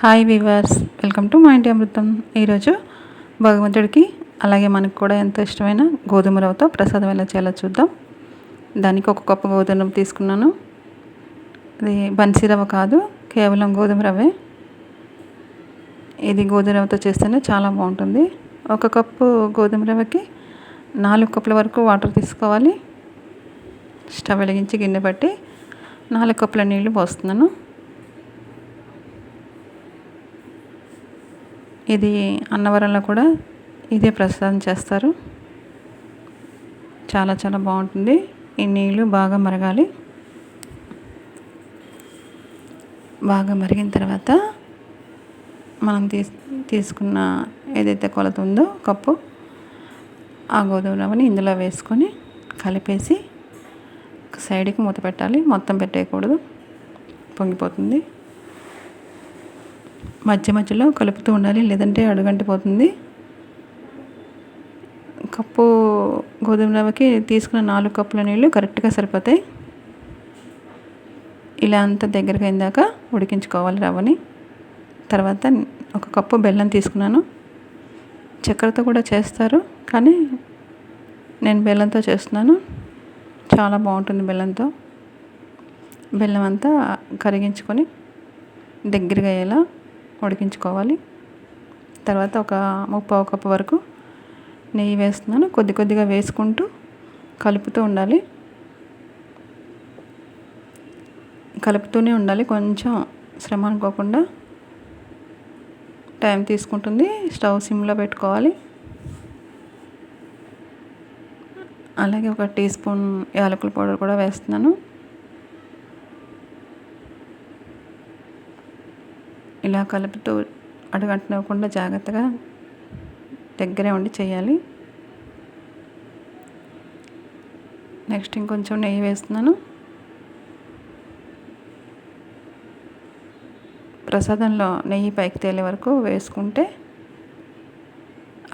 Hi viewers welcome to మా ఇంటి అమృతం. ఈరోజు భగవంతుడికి అలాగే మనకు కూడా ఎంతో ఇష్టమైన గోధుమ రవ్వతో ప్రసాదం ఎలా చేయాలో చూద్దాం. దానికి ఒక కప్పు గోధుమ రవ్వ తీసుకున్నాను. ఇది బన్సీ రవ్వ కాదు కేవలం గోధుమ రవ్వే. ఇది గోధుమ రవ్వతో చేస్తేనే చాలా బాగుంటుంది. ఒక కప్పు గోధుమ రవ్వకి నాలుగు కప్పుల వరకు వాటర్ తీసుకోవాలి. స్టవ్ వెలిగించి గిన్నె పట్టి నాలుగు కప్పుల నీళ్ళు పోస్తున్నాను. ఇది అన్నవరంలో కూడా ఇదే ప్రసాదం చేస్తారు. చాలా చాలా బాగుంటుంది. ఈ నీళ్ళు బాగా మరగాలి. బాగా మరిగిన తర్వాత మనం తీస్ తీసుకున్న ఏదైతే కొలత ఉందో కప్పు ఆ గోధుమ రవ్వని ఇందులో వేసుకొని కలిపేసి సైడ్కి మూత పెట్టాలి. మొత్తం పెట్టేయకూడదు. పొంగిపోతుంది. మధ్య మధ్యలో కలుపుతూ ఉండాలి లేదంటే అడుగంటిపోతుంది కప్పు గోధుమ రవ్వకి తీసుకున్న నాలుగు కప్పుల నీళ్ళు కరెక్ట్గా సరిపోతాయి. ఇలా అంతా దగ్గరగా అయిందాక ఉడికించుకోవాలి రవ్వని. తర్వాత ఒక కప్పు బెల్లం తీసుకున్నాను. చక్కెరతో కూడా చేస్తారు కానీ నేను బెల్లంతో చేస్తున్నాను. చాలా బాగుంటుంది బెల్లంతో. బెల్లం అంతా కరిగించుకొని దగ్గరగా అయ్యేలా ఉడికించుకోవాలి. తర్వాత ఒక ముప్పావు కప్పు వరకు నెయ్యి వేస్తున్నాను. కొద్ది కొద్దిగా వేసుకుంటూ కలుపుతూ ఉండాలి. కలుపుతూనే ఉండాలి. కొంచెం శ్రమ అనుకోకుండా టైం తీసుకుంటుంది. స్టవ్ సిమ్లో పెట్టుకోవాలి. అలాగే ఒక టీ స్పూన్ యాలకుల పౌడర్ కూడా వేస్తున్నాను. ఇలా కలుపుతూ అడుగంటకుండా జాగ్రత్తగా దగ్గరే ఉండి చేయాలి. నెక్స్ట్ ఇంకొంచెం నెయ్యి వేస్తున్నాను. ప్రసాదంలో నెయ్యి పైకి తేలే వరకు వేసుకుంటే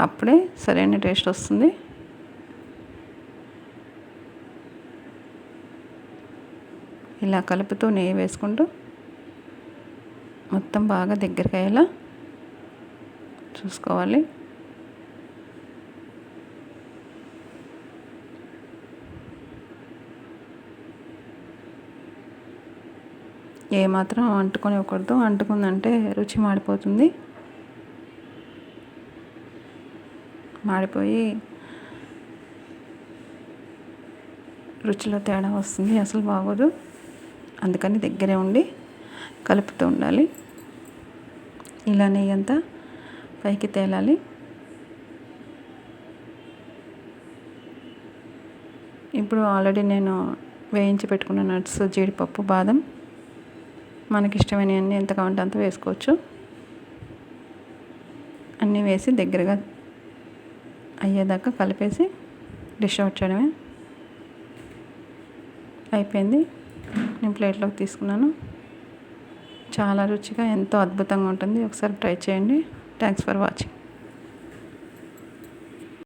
అప్పుడే సరైన టేస్ట్ వస్తుంది. ఇలా కలుపుతూ నెయ్యి వేసుకుంటూ మొత్తం బాగా దగ్గరికి అయ్యేలా చూసుకోవాలి. ఏమాత్రం అంటుకొని ఇవ్వకూడదు అంటుకుందంటే రుచి మాడిపోతుంది. మాడిపోయి రుచిలో తేడా వస్తుంది. అసలు బాగోదు. అందుకని దగ్గరే ఉండి కలుపుతూ ఉండాలి. ఇలా నెయ్యి అంతా పైకి తేలాలి. ఇప్పుడు ఆల్రెడీ నేను వేయించి పెట్టుకున్న నట్స్ జీడిపప్పు బాదం మనకి ఇష్టమైనవన్నీ ఎంత కావాలంటే అంత వేసుకోవచ్చు. అన్నీ వేసి దగ్గరగా అయ్యేదాకా కలిపేసి డిష్ అవుట్ చేయడమే. అయిపోయింది. నేను ప్లేట్లోకి తీసుకున్నాను. చాలా రుచిగా ఎంతో అద్భుతంగా ఉంటుంది. ఒకసారి ట్రై చేయండి. Thanks for watching